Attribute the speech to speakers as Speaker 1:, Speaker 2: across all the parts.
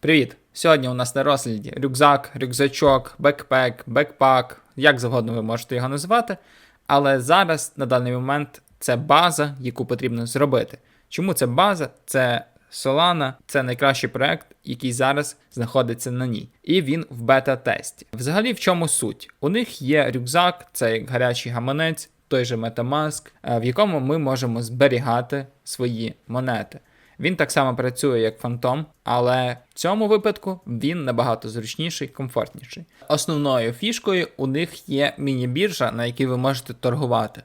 Speaker 1: Привіт! Сьогодні у нас на розгляді рюкзак, рюкзачок, бекпек, бекпак, як завгодно ви можете його називати. Але зараз, на даний момент, це база, яку потрібно зробити. Чому це база? Це Solana, це найкращий проект, який зараз знаходиться на ній. І він в бета-тесті. Взагалі, в чому суть? У них є рюкзак, це гарячий гаманець, той же Metamask, е, в якому ми можемо зберігати свої монети. Він так само працює, як Phantom, але в цьому випадку він набагато зручніший, комфортніший. Основною фішкою у них є міні-біржа, на якій ви можете торгувати,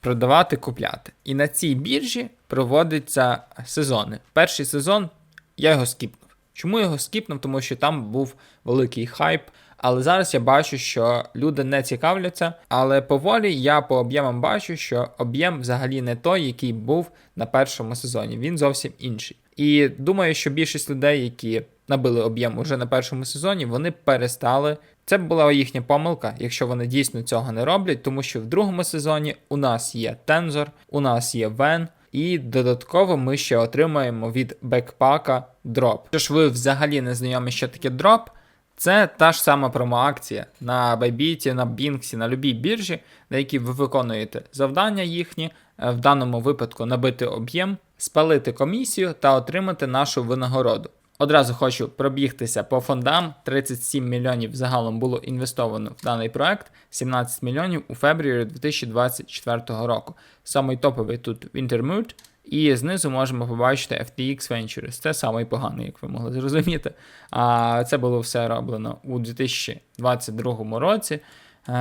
Speaker 1: продавати, купляти. І на цій біржі проводяться сезони. Перший сезон я його скіпнув. Чому його скіпнув? Тому що там був великий хайп. Але зараз я бачу, що люди не цікавляться. Але поволі я по об'ємам бачу, що об'єм взагалі не той, який був на першому сезоні. Він зовсім інший. І думаю, що більшість людей, які набили об'єм уже на першому сезоні, вони перестали. Це була їхня помилка, якщо вони дійсно цього не роблять, тому що в другому сезоні у нас є Tensor, у нас є Вен, і додатково ми ще отримаємо від бекпака дроп. Якщо ж ви взагалі не знайомі, що таке дроп, це та ж сама промоакція на Bybit, на Binx, на любій біржі, на якій ви виконуєте завдання їхні, е, в даному випадку набити об'єм, спалити комісію та отримати нашу винагороду. Одразу хочу пробігтися по фондам. 37 мільйонів загалом було інвестовано в даний проект, 17 мільйонів у фебрі 2024 року. Самий топовий тут Wintermood, і знизу можемо побачити FTX Ventures. Це самий поганий, як ви могли зрозуміти. А це було все роблено у 2022 році.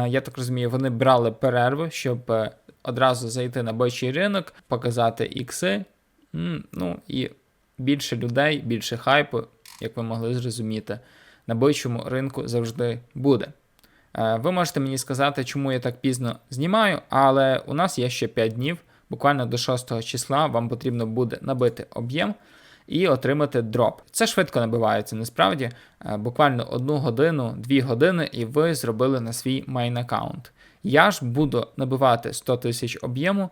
Speaker 1: Я так розумію, вони брали перерву, щоб е, одразу зайти на бочий ринок, показати ікси. Ну і більше людей, більше хайпу, як ви могли зрозуміти, на бичому ринку завжди буде. Е, Ви можете мені сказати, чому я так пізно знімаю, але у нас є ще 5 днів. Буквально до 6 числа вам потрібно буде набити об'єм і отримати дроп. Це швидко набивається насправді. Е, Буквально одну годину, дві години, і ви зробили на свій мейн аккаунт. Я ж буду набивати 100 тисяч об'єму.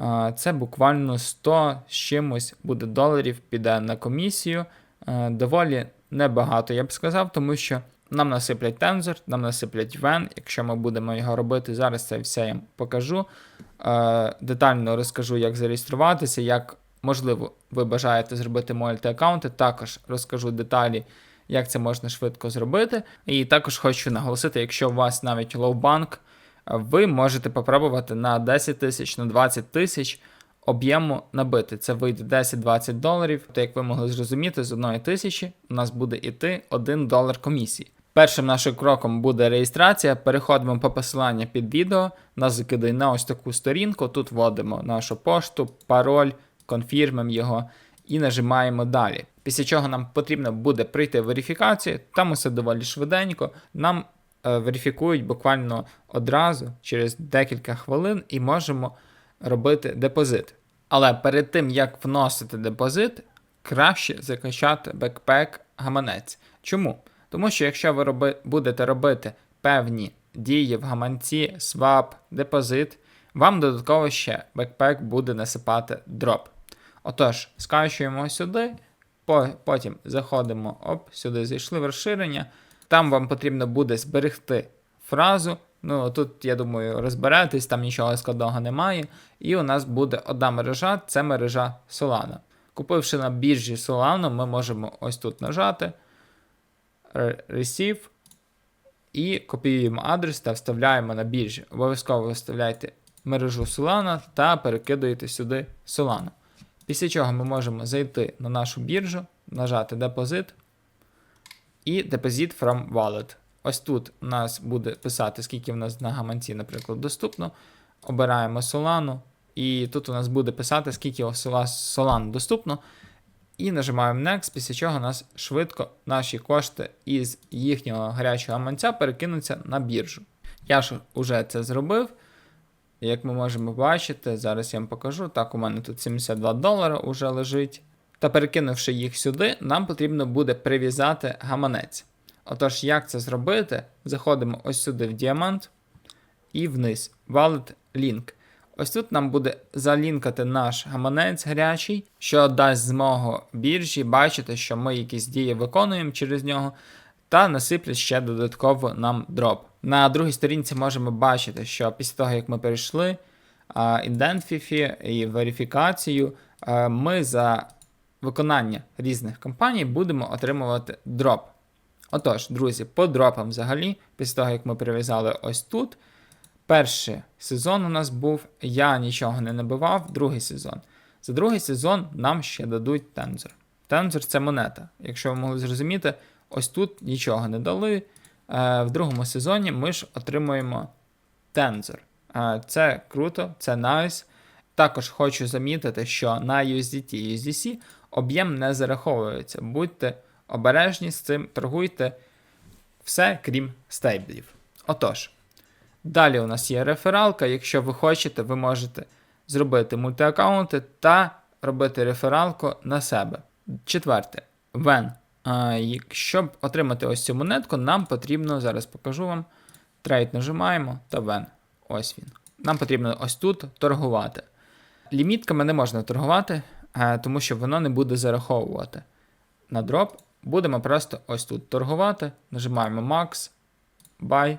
Speaker 1: Е, Це буквально 100 з чимось буде доларів, піде на комісію. Е, Доволі небагато, я б сказав, тому що нам насиплять тензор, нам насиплять вен. Якщо ми будемо його робити, зараз це все я покажу. Е, Детально розкажу, як зареєструватися, як можливо ви бажаєте зробити мульти-аккаунти. Також розкажу деталі, як це можна швидко зробити. І також хочу наголосити, якщо у вас навіть лоу-банк, ви можете попробувати на 10 тисяч, на 20 тисяч об'єму набити. Це вийде 10-20 доларів. То, як ви могли зрозуміти, з одної тисячі у нас буде йти 1 долар комісії. Першим нашим кроком буде реєстрація. Переходимо по посиланню під відео, нас закидає на ось таку сторінку. Тут вводимо нашу пошту, пароль, конфірмимо його і нажимаємо далі. Після чого нам потрібно буде прийти верифікацію. Там усе доволі швиденько. Нам е, верифікують буквально одразу через декілька хвилин і можемо робити депозит. Але перед тим як вносити депозит, краще закачати бекпек гаманець. Чому? Тому що якщо ви роби, будете робити певні дії в гаманці, свап, депозит, вам додатково ще бекпек буде насипати дроп. Отож, скачуємо сюди, по, потім заходимо, оп, сюди зайшли в розширення. Там вам потрібно буде зберегти фразу. Ну, тут, я думаю, розберетесь, там нічого складного немає. І у нас буде одна мережа, це мережа Solana. Купивши на біржі Solana, ми можемо ось тут нажати. Receive і копіюємо адрес та вставляємо на біржі. Обов'язково виставляйте мережу Solana та перекидуєте сюди Solana. Після чого ми можемо зайти на нашу біржу, нажати Депозит і Deposit from Wallet. Ось тут у нас буде писати, скільки в нас на гаманці, наприклад, доступно. Обираємо Solana, і тут у нас буде писати, скільки Solana доступно. І нажимаємо Next, після чого у нас швидко наші кошти із їхнього гарячого гаманця перекинуться на біржу. Я ж уже це зробив. Як ми можемо бачити, зараз я вам покажу. Так, у мене тут 72 долара вже лежить. Та перекинувши їх сюди, нам потрібно буде прив'язати гаманець. Отож, як це зробити? Заходимо ось сюди в діамант і вниз. Wallet Link. Ось тут нам буде залінкати наш гаманець гарячий, що дасть змогу біржі бачити, що ми якісь дії виконуємо через нього, та насиплять ще додатково нам дроп. На другій сторінці можемо бачити, що після того, як ми перейшли ідентфіфі і верифікацію, ми за виконання різних кампаній будемо отримувати дроп. Отож, друзі, по дропам взагалі, після того, як ми прив'язали ось тут, перший сезон у нас був, я нічого не набивав, другий сезон. За другий сезон нам ще дадуть тензор. Тензор це монета. Якщо ви могли зрозуміти, ось тут нічого не дали. Е, В другому сезоні ми ж отримуємо тензор. Е, Це круто, це найс. Також хочу замітити, що на USDT і USDC об'єм не зараховується. Будьте обережні з цим, торгуйте все, крім стейблів. Отож, далі у нас є рефералка. Якщо ви хочете, ви можете зробити мультиаккаунти та робити рефералку на себе. Четверте, вен. Щоб отримати ось цю монетку, нам потрібно, зараз покажу вам. Трейд нажимаємо та вен. Ось він. Нам потрібно ось тут торгувати. Лімітками не можна торгувати, е, тому що воно не буде зараховувати. На дроп будемо просто ось тут торгувати. Нажимаємо Max, Buy.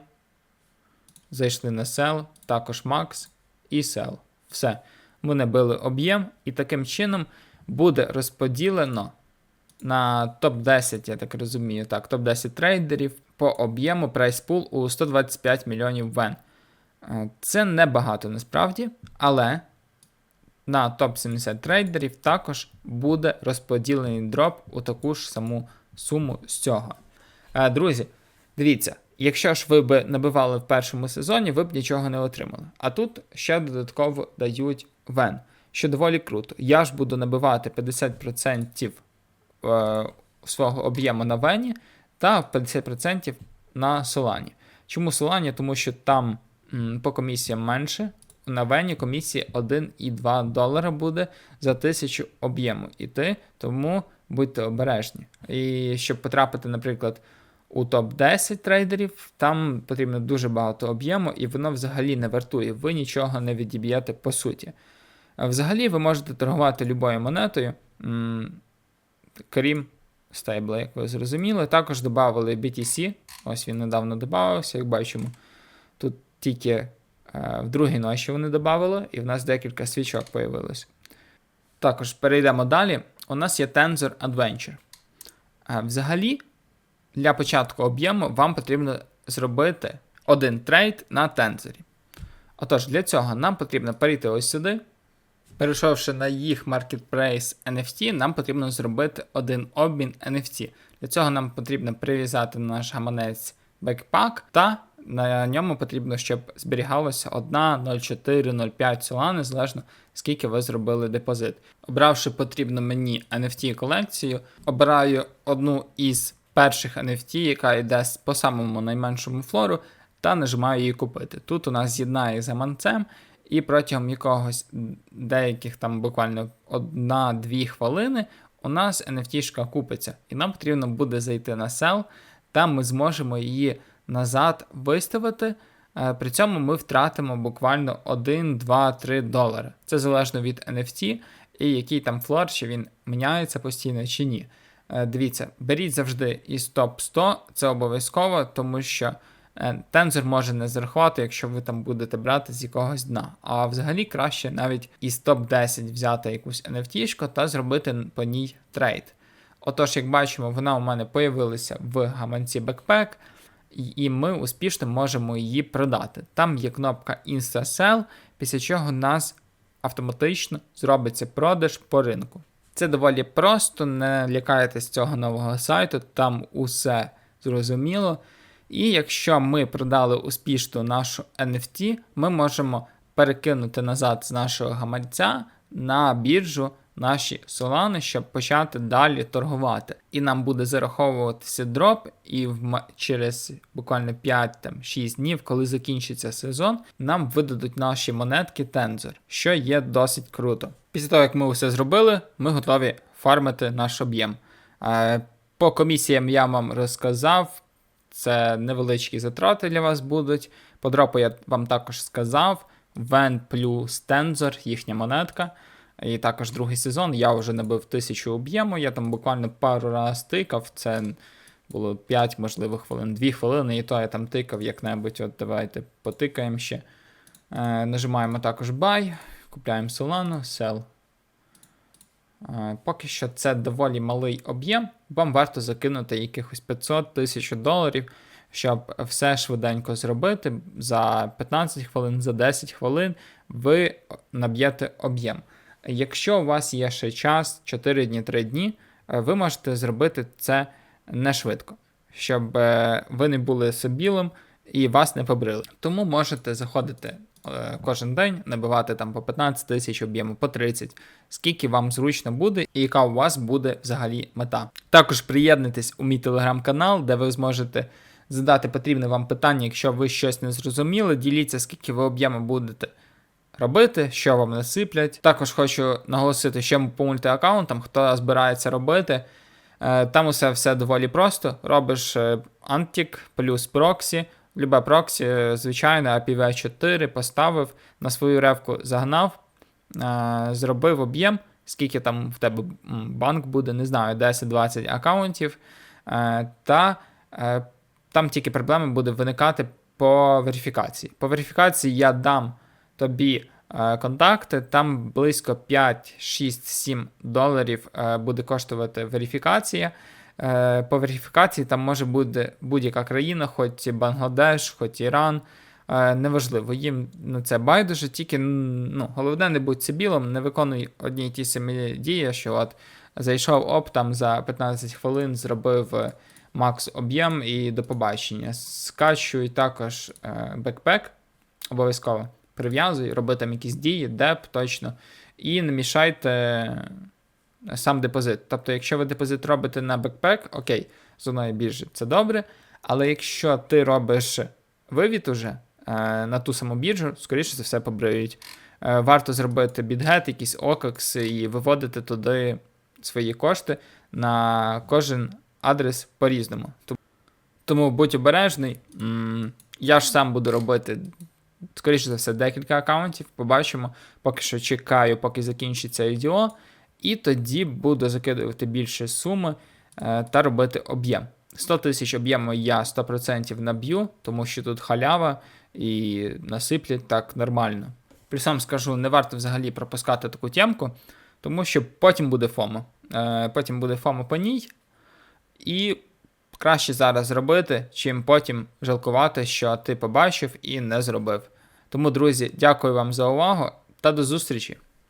Speaker 1: Зайшли на Sell, також Max і Sell. Все. Ми набили об'єм, і таким чином буде розподілено на топ-10, я так розумію, так, топ-10 трейдерів по об'єму Pool у 125 мільйонів вен. Е, Це небагато насправді, але на топ-70 трейдерів також буде розподілений дроп у таку ж саму суму з цього. Е, Друзі, дивіться, якщо ж ви б набивали в першому сезоні, ви б нічого не отримали. А тут ще додатково дають вен, що доволі круто. Я ж буду набивати 50% е, свого об'єму на вені та 50% на солані. Чому солані? Тому що там по комісіям менше. На вені комісії 1,2 долара буде за тисячу об'єму іти, тому будьте обережні. І щоб потрапити, наприклад, у топ-10 трейдерів, там потрібно дуже багато об'єму, і воно взагалі не вартує. Ви нічого не відіб'єте по суті. Взагалі, ви можете торгувати любою монетою, крім стейбла, як ви зрозуміли. Також додали BTC. Ось він недавно додався, як бачимо. Тут тільки е, в другій ночі вони додали, і в нас декілька свічок появилось. Також перейдемо далі. У нас є Tensor Adventure. Е, Взагалі, для початку об'єму вам потрібно зробити один трейд на тензорі. Отож, для цього нам потрібно перейти ось сюди. Перейшовши на їх Marketplace NFT, нам потрібно зробити один обмін NFT. Для цього нам потрібно прив'язати наш гаманець Backpack, та на ньому потрібно, щоб зберігалося 1, 0,4, 0,5 солани, залежно скільки ви зробили депозит. Обравши потрібну мені NFT колекцію, обираю одну із перших NFT, яка йде по самому найменшому флору, та нажимаю її купити. Тут у нас з'єднає з гаманцем, і протягом якогось деяких там буквально 1-2 хвилини у нас NFT-шка купиться. І нам потрібно буде зайти на sell, там ми зможемо її назад виставити. Е, При цьому ми втратимо буквально 1, 2, 3 долари. Це залежно від NFT і який там флор, чи він міняється постійно чи ні. Е, Дивіться, беріть завжди із топ 100, це обов'язково, тому що е, тензор може не зарахувати, якщо ви там будете брати з якогось дна. А взагалі краще навіть із топ 10 взяти якусь NFT та зробити по ній трейд. Отож, як бачимо, вона у мене появилася в гаманці Backpack, і ми успішно можемо її продати. Там є кнопка Insta-Sell, після чого у нас автоматично зробиться продаж по ринку. Це доволі просто, не лякайтесь цього нового сайту, там усе зрозуміло. І якщо ми продали успішно нашу NFT, ми можемо перекинути назад з нашого гаманця на біржу наші солани, щоб почати далі торгувати. І нам буде зараховуватися дроп, і в через буквально 5-6 днів, коли закінчиться сезон, нам видадуть наші монетки Tensor, що є досить круто. Після того, як ми все зробили, ми готові фармити наш об'єм. Е, По комісіям я вам розказав, це невеличкі затрати для вас будуть. По дропу я вам також сказав, Вен плюс Tensor, їхня монетка. І також другий сезон. Я вже набив тисячу об'єму. Я там буквально пару раз тикав. Це було 5, можливо, хвилин, 2 хвилини, і то я там тикав як-небудь. От давайте потикаємо ще. Е, нажимаємо також Buy, купляємо Solano, Sell. Е, Поки що це доволі малий об'єм, вам варто закинути якихось 500 тисяч доларів, щоб все швиденько зробити. За 15 хвилин, за 10 хвилин ви наб'єте об'єм. Якщо у вас є ще час, 4 дні, 3 дні, е, ви можете зробити це не швидко, щоб е, ви не були собілим і вас не побрили. Тому можете заходити е, кожен день, набивати там по 15 тисяч об'єму, по 30, скільки вам зручно буде і яка у вас буде взагалі мета. Також приєднуйтесь у мій телеграм-канал, де ви зможете задати потрібне вам питання, якщо ви щось не зрозуміли. Діліться, скільки ви об'єму будете робити, що вам насиплять. Також хочу наголосити, що по мультиаккаунтам, хто збирається робити. Е, Там усе все доволі просто. Робиш е, плюс проксі. Любе проксі, е, звичайно, IPv4 поставив на свою ревку, загнав, зробив об'єм, скільки там в тебе банк буде, не знаю, 10-20 аккаунтів. Та там тільки проблема буде виникати по верифікації. По верифікації я дам тобі е, контакти, там близько 5, 6, 7 доларів е, буде коштувати верифікація. Е, По верифікації там може бути будь-яка країна, хоч Бангладеш, хоч Іран. Неважливо, їм на це байдуже, тільки ну, головне не будь цибілом, не виконуй одні й ті самі дії, що от зайшов оп, там за 15 хвилин зробив макс об'єм і до побачення. Скачуй також бекпек, обов'язково прив'язуй, роби там якісь дії, деп точно, і не мішайте сам депозит. Тобто, якщо ви депозит робите на бекпек, окей, з одної біржі це добре. Але якщо ти робиш вивід уже е, на ту саму біржу, скоріше за все побриють. Е, варто зробити бідгет, якийсь OKX і виводити туди свої кошти на кожен адрес по-різному. Тому будь обережний. Я ж сам буду робити, скоріше за все, декілька аккаунтів. Побачимо. Поки що чекаю, поки закінчиться IDO. І тоді буду закидувати більше суми е, та робити об'єм. 100 тисяч об'єму я 100% наб'ю, тому що тут халява і насиплять так нормально. Плюсом скажу, не варто взагалі пропускати таку тємку, тому що потім буде фомо. Е, потім буде фомо по ній. І краще зараз зробити, чим потім жалкувати, що ти побачив і не зробив. Тому, друзі, дякую вам за увагу та до зустрічі!